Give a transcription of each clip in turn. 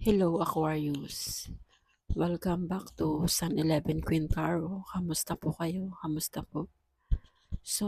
Hello Aquarius! Welcome back to Sun 11 Queen Tarot. Kamusta po kayo? Kamusta po? So,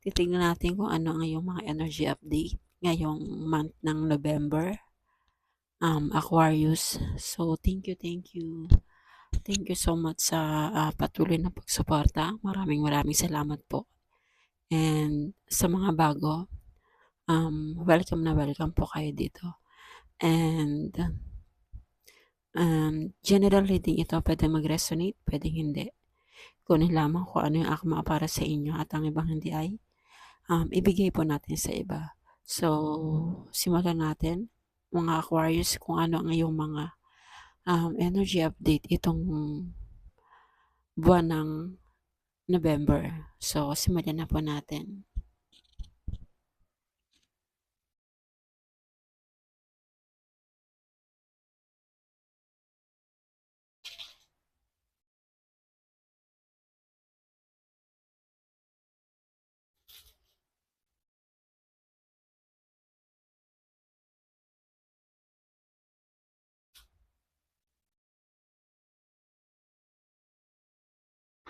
titingnan natin kung ano ang iyong mga energy update ngayong month ng November. Um, Aquarius. So, thank you, thank you. Thank you so much sa uh, patuloy na pagsuporta. Maraming maraming salamat po. And sa mga bago, um, welcome na welcome po kayo dito. And um, general reading ito pwede mag-resonate, pwede hindi. Kunin lamang kung ano yung akma para sa inyo at ang ibang hindi ay um, ibigay po natin sa iba. So, simulan natin mga Aquarius kung ano ang iyong mga um, energy update itong buwan ng November. So, simulan na po natin.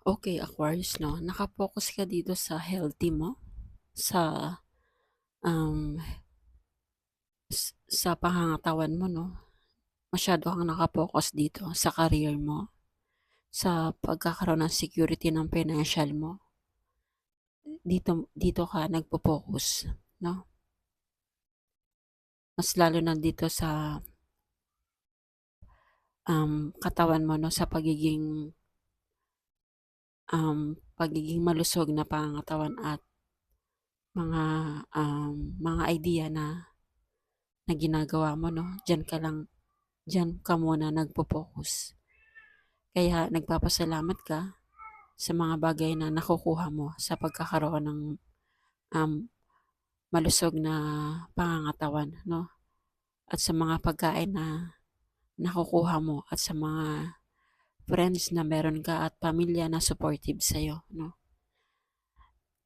Okay, Aquarius, no? Nakapokus ka dito sa healthy mo, sa um, sa pangangatawan mo, no? Masyado kang nakapokus dito sa career mo, sa pagkakaroon ng security ng financial mo. Dito, dito ka nagpo-focus, no? Mas lalo na dito sa um, katawan mo, no? Sa pagiging um, pagiging malusog na pangangatawan at mga um, mga idea na na ginagawa mo no? Diyan ka lang diyan ka muna nagpo-focus. Kaya nagpapasalamat ka sa mga bagay na nakukuha mo sa pagkakaroon ng um, malusog na pangangatawan no? At sa mga pagkain na nakukuha mo at sa mga friends na meron ka at pamilya na supportive sa'yo, no?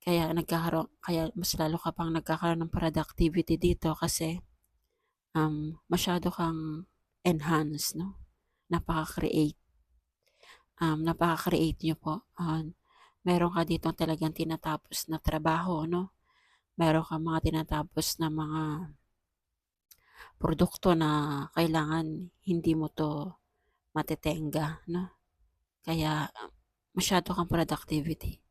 Kaya nagkakaroon, kaya mas lalo ka pang nagkakaroon ng productivity dito kasi um, masyado kang enhance, no? Napaka-create. Um, napaka-create nyo po. Um, meron ka dito talagang tinatapos na trabaho, no? Meron ka mga tinatapos na mga produkto na kailangan hindi mo to matitenga, no? Kaya masyado kang productivity.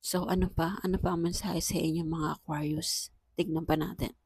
So ano pa? Ano pa ang mensahe sa inyo mga Aquarius? Tignan pa natin.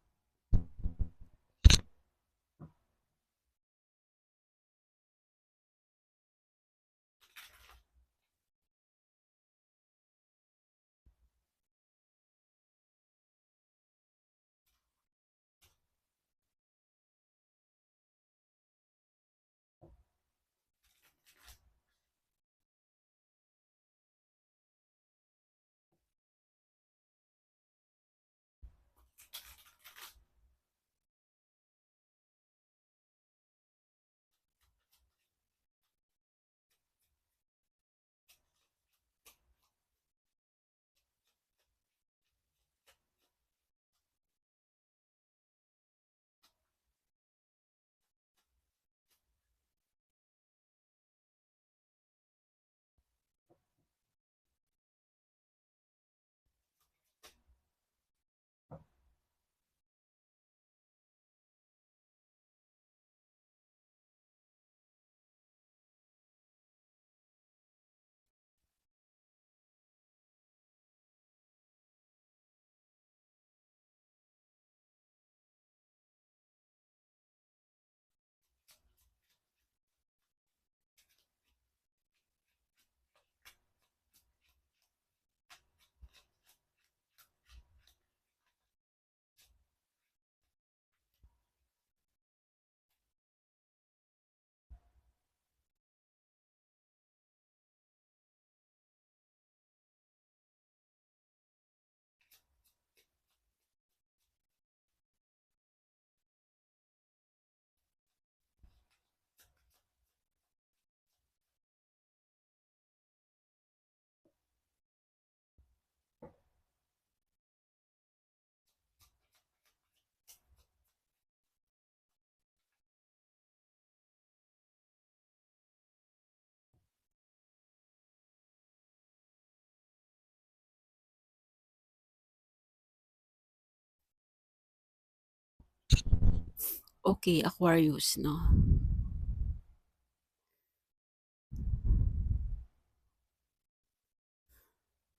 Okey, Aquarius 'no.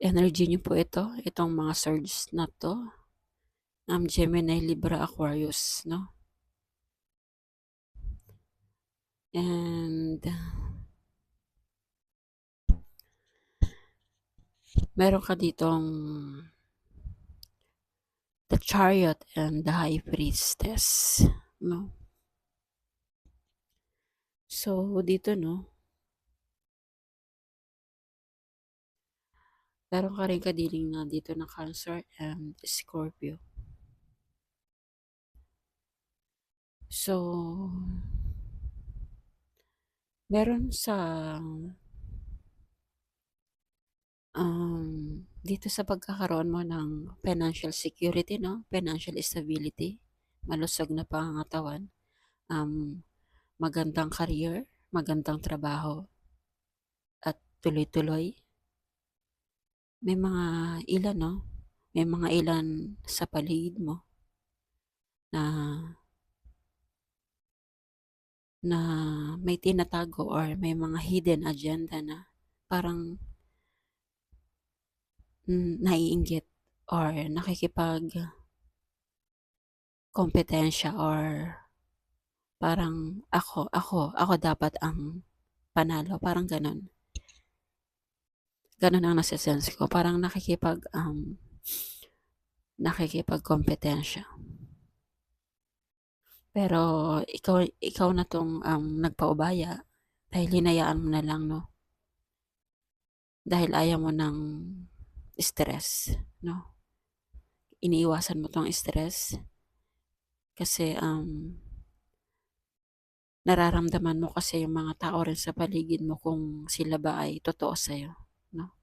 Energy niyo po ito, itong mga surge na 'to, um, Gemini, Libra, Aquarius 'no. And meron ka ditong The Chariot and the High Priestess 'no. So, dito 'no meron ka ring kadiling na dito na Cancer and Scorpio. So meron sa um, dito sa pagkakaroon mo ng financial security 'no, financial stability, malusog na pangangatawan, um, magandang career, magandang trabaho at tuloy-tuloy. May mga ilan 'no, may mga ilan sa paligid mo na na may tinatago or may mga hidden agenda na parang naiinggit or nakikipag kompetensya or parang ako ako ako dapat ang panalo, parang gano'n. Gano'n ang nase-sense ko, parang nakikipag, um, nakikipagkompetensya. Pero ikaw ikaw na 'tong, um, nagpaubaya dahil hinayaan mo na lang 'no. Dahil ayaw mo ng stress 'no. Iniiwasan mo 'tong stress kasi, um nararamdaman mo kasi yung mga tao rin sa paligid mo kung sila ba ay totoo sa'yo 'no.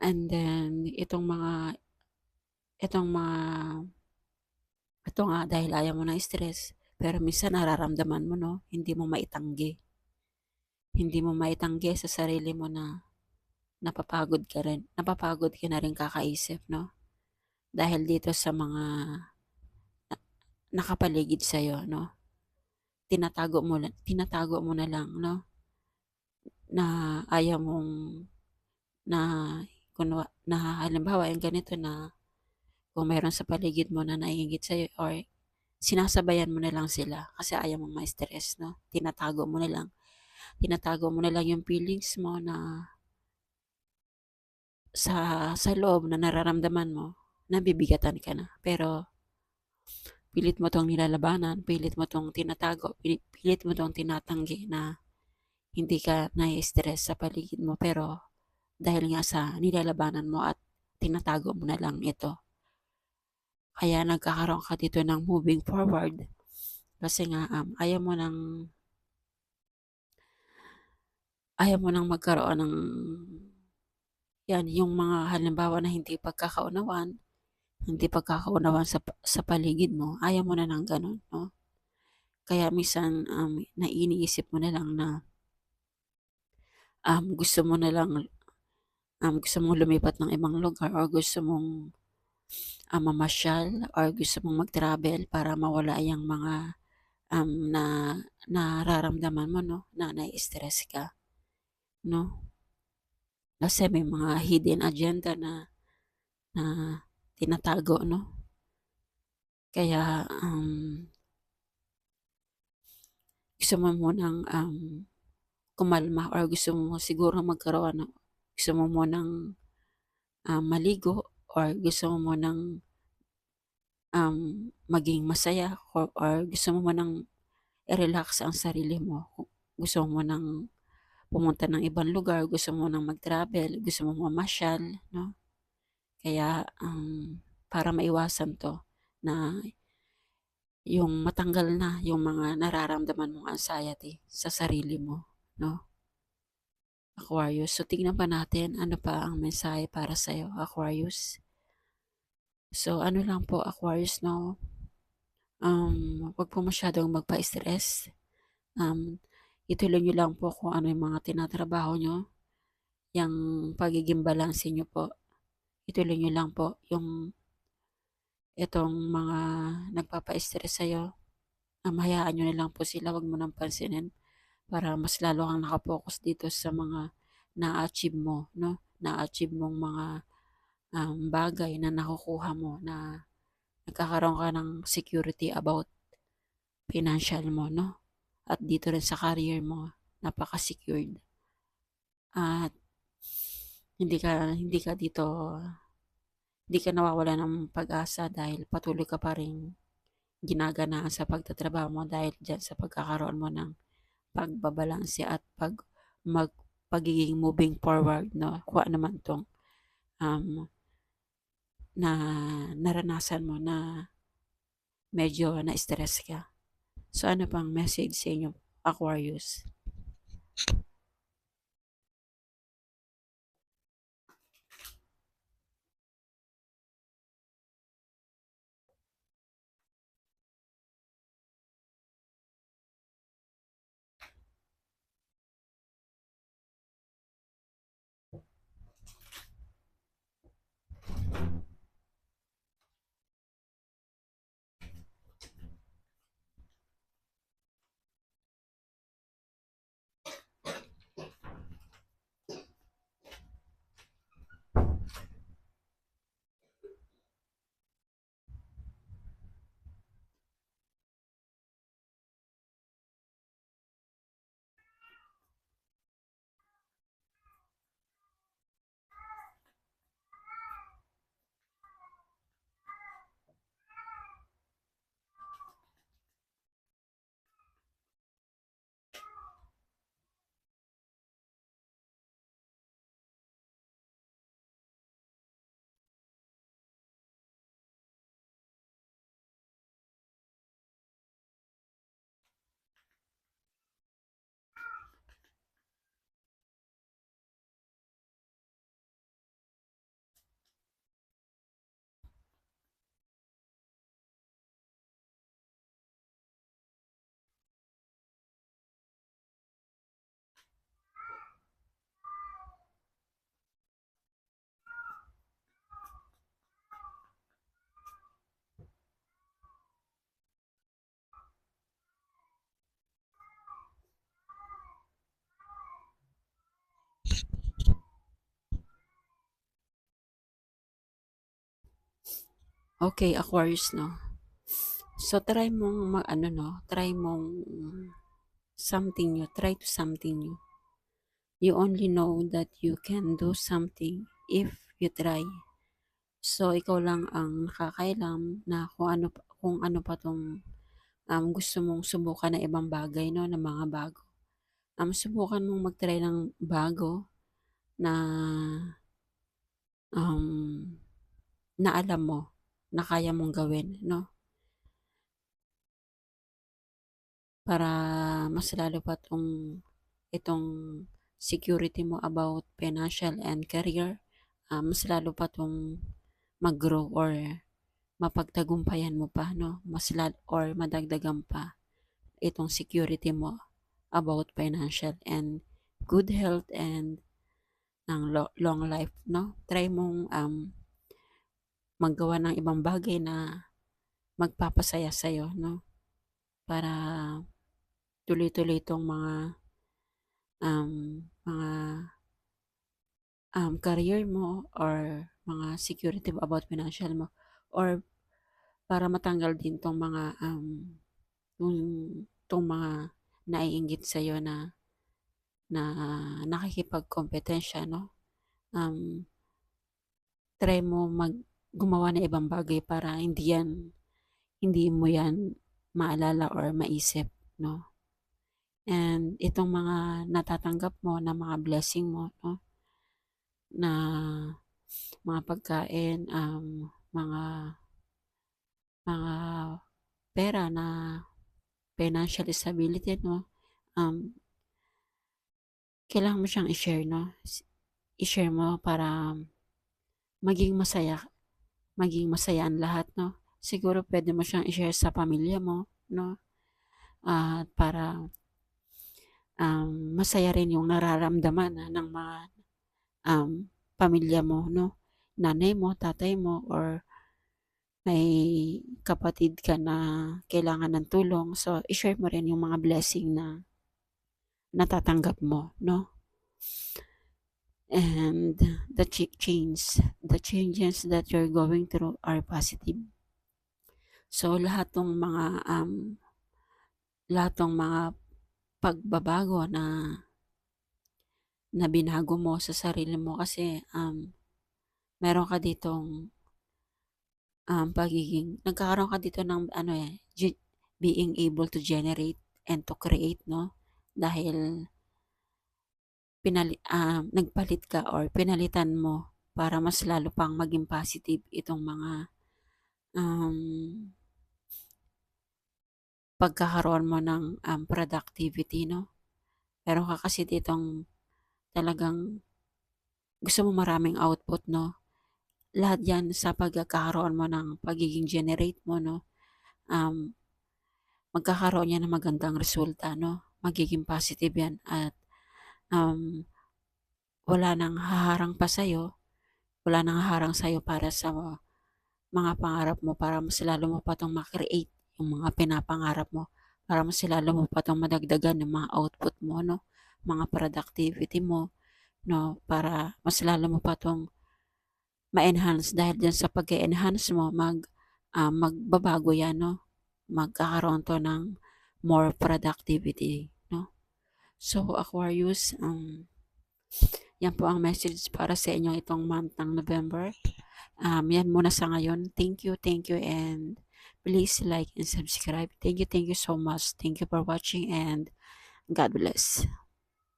And then itong mga itong mga ito nga dahil ayaw mo ng stress, pero minsan nararamdaman mo 'no, hindi mo maitanggi. Hindi mo maitanggi sa sarili mo na napapagod ka rin napapagod ka na rin kakaisip 'no. Dahil dito sa mga nakapaligid sa'yo 'no. Tinatago mo na tinatago mo na lang 'no. Na ayaw mong na kunwa na halimbawa yung ganito na kung meron sa paligid mo na naiinggit sa'yo or sinasabayan mo na lang sila kasi ayaw mong ma-stress 'no, tinatago mo na lang. Tinatago mo na lang yung feelings mo na sa sa loob na nararamdaman mo, nabibigatan ka na. Pero pilit mo 'tong nilalabanan, pilit mo 'tong tinatago, pi pilit mo 'tong tinatanggi na hindi ka nai-stress sa paligid mo. Pero dahil nga sa nilalabanan mo at tinatago mo na lang ito. Kaya nagkakaroon ka dito ng moving forward. Kasi nga, um, ayaw mo ng ayaw mo ng magkaroon ng 'yan, yung mga halimbawa na hindi pagkakaunawaan, hindi pagkakaunawaan sa sa paligid mo, ayaw mo na ng gano'n 'no. Kaya minsan, um, na iniisip mo na lang na um, gusto mo na lang, um, gusto mong lumipat ng ibang lugar or gusto mong, ah, mamasyal or gusto mong mag-travel para mawala yang mga, um, na nararamdaman mo 'no, na nai-stress ka, 'no. Kasi may mga hidden agenda na na tinatago 'no. Kaya, um gusto mo munang, um, kumalma or gusto mo siguro magkaroon ng gusto mo munang, um, maligo or gusto mo munang, um, maging masaya or or gusto mo munang i-relax ang sarili mo. Gusto mo munang pumunta ng ibang lugar, gusto mo munang mag-travel, gusto mo mamasyal 'no. Kaya, um, para maiwasan 'to na yung matanggal na yung mga nararamdaman mong anxiety sa sarili mo 'no. Aquarius, so tingnan pa natin ano pa ang mensahe para sa'yo, Aquarius. So ano lang po Aquarius 'no, um, wag po masyadong magpa-stress, um, ituloy niyo lang po kung ano yung mga tinatrabaho niyo, yang pagiging balanse niyo po, ituloy niyo lang po yung itong mga nagpapa-stress sa'yo, um, hayaan niyo na lang po sila, wag mo ng pansinin para mas lalo kang naka-focus dito sa mga na-achieve mo, no? Na-achieve mong mga um, bagay na nakukuha mo na nagkakaroon ka ng security about financial mo, no? At dito rin sa career mo, napaka-secured. At hindi ka hindi ka dito hindi ka nawawala ng pag-asa dahil patuloy ka pa rin ginaganaan sa pagtatrabaho mo dahil dyan sa pagkakaroon mo ng pagbabalanse at pag mag pagiging moving forward no kung ano man tong um, na naranasan mo na medyo na-stress ka. So ano pang message sa inyo Aquarius? Okay, Aquarius, no? So, try mong mag, ano, no? Try mong something new. Try to something new. You only know that you can do something if you try. So, ikaw lang ang nakakailam na kung ano, kung ano pa tong um, gusto mong subukan na ibang bagay, no? Na mga bago. Um, subukan mong mag-try ng bago na um, na alam mo na kaya mong gawin, no? Para mas lalo pa tong itong security mo about financial and career, uh, mas lalo pa tong mag-grow or mapagtagumpayan mo pa, no? Mas lalo or madagdagan pa itong security mo about financial and good health and ng long life, no? Try mong um, maggawa ng ibang bagay na magpapasaya sa'yo, no? Para tuloy-tuloy itong mga um, mga um, career mo or mga security about financial mo or para matanggal din tong mga um, yung, tong mga naiinggit sa'yo na na nakikipagkompetensya, no? Um, try mo mag gumawa ng ibang bagay para hindi yan, hindi mo yan maalala or maisip, no? And itong mga natatanggap mo na mga blessing mo, no? Na mga pagkain, um, mga mga pera na financial stability, no? Um, kailangan mo siyang i-share, no? I-share mo para maging masaya maging masaya ang lahat, no? Siguro pwede mo siyang i-share sa pamilya mo, no? At uh, para um, masaya rin yung nararamdaman uh, ng mga um, pamilya mo, no? Nanay mo, tatay mo, or may kapatid ka na kailangan ng tulong, so i-share mo rin yung mga blessing na natatanggap mo, no? And the ch- change, the changes that you're going through are positive. So lahat ng mga um lahat ng mga pagbabago na na binago mo sa sarili mo kasi um meron ka ditong um, pagiging, nagkakaroon ka dito ng ano eh, being able to generate and to create, no? Dahil pinali, um, nagpalit ka or pinalitan mo para mas lalo pang maging positive itong mga um, pagkakaroon mo ng um, productivity, no? Pero ka kasi ditong talagang gusto mo maraming output, no? Lahat yan sa pagkakaroon mo ng pagiging generate mo, no? Um, magkakaroon yan ng magandang resulta, no? Magiging positive yan at um, wala nang haharang pa sa'yo, wala nang haharang sa'yo para sa mga pangarap mo, para mas lalo mo pa itong makreate yung mga pinapangarap mo, para mas lalo mo pa itong madagdagan ng mga output mo, no? Mga productivity mo, no? Para mas lalo mo pa itong ma-enhance dahil dyan sa pag-enhance mo, mag, uh, magbabago yan, no? Magkakaroon to ng more productivity? So, Aquarius, um, yan po ang message para sa inyo itong month ng November. Um, yan muna sa ngayon. Thank you, thank you, and please like and subscribe. Thank you, thank you so much. Thank you for watching and God bless.